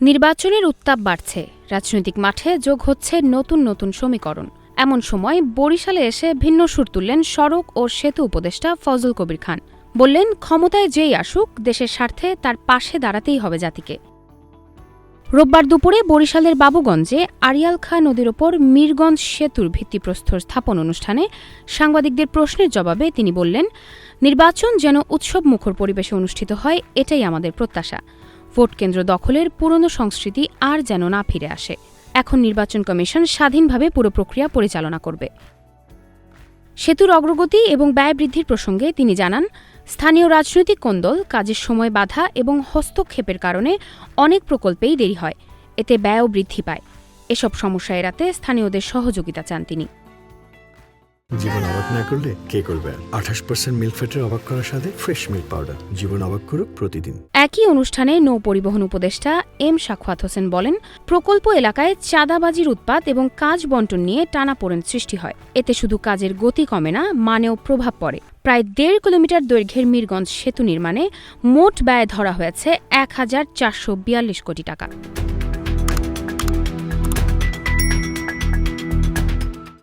নির্বাচনের উত্তাপ বাড়ছে। রাজনৈতিক মাঠে যোগ হচ্ছে নতুন নতুন সমীকরণ। এমন সময় বরিশালে এসে ভিন্ন সুর তুললেন সড়ক ও সেতু উপদেষ্টা ফজল কবির খান। বললেন, ক্ষমতায় যেই আসুক, দেশের স্বার্থে তার পাশে দাঁড়াতেই হবে জাতিকে। রোববার দুপুরে বরিশালের বাবুগঞ্জে আরিয়াল খা নদীর ওপর মীরগঞ্জ সেতুর ভিত্তিপ্রস্তর স্থাপন অনুষ্ঠানে সাংবাদিকদের প্রশ্নের জবাবে তিনি বললেন, নির্বাচন যেন উৎসব মুখর পরিবেশে অনুষ্ঠিত হয়, এটাই আমাদের প্রত্যাশা। ভোট কেন্দ্র দখলের পুরনো সংস্কৃতি আর যেন না ফিরে আসে। এখন নির্বাচন কমিশন স্বাধীনভাবে পুরো প্রক্রিয়া পরিচালনা করবে। সেতুর অগ্রগতি এবং ব্যয় বৃদ্ধির প্রসঙ্গে তিনি জানান, স্থানীয় রাজনৈতিক কোন্দল কাজের সময় বাধা এবং হস্তক্ষেপের কারণে অনেক প্রকল্পেই দেরি হয়। এতে ব্যয়ও বৃদ্ধি পায়। এসব সমস্যা এড়াতে স্থানীয়দের সহযোগিতা চান তিনি। জীবন অবাক না করলে কে করবে? আঠাশ পার্সেন্ট মিল্ক অবাক করার সাথে ফ্রেশ মিল্ক পাউডার জীবন অবাক করুক প্রতিদিন। একই অনুষ্ঠানে নৌ পরিবহন উপদেষ্টা এম সাখওয়াত হোসেন বলেন, প্রকল্প এলাকায় চাঁদাবাজির উৎপাত এবং কাজ বন্টন নিয়ে টানাপোড়েন সৃষ্টি হয়। এতে শুধু কাজের গতি কমে না, মানেও প্রভাব পড়ে। প্রায় দেড় কিলোমিটার দৈর্ঘ্যের মিরগঞ্জ সেতু নির্মাণে মোট ব্যয় ধরা হয়েছে এক হাজার চারশো বিয়াল্লিশ কোটি টাকা।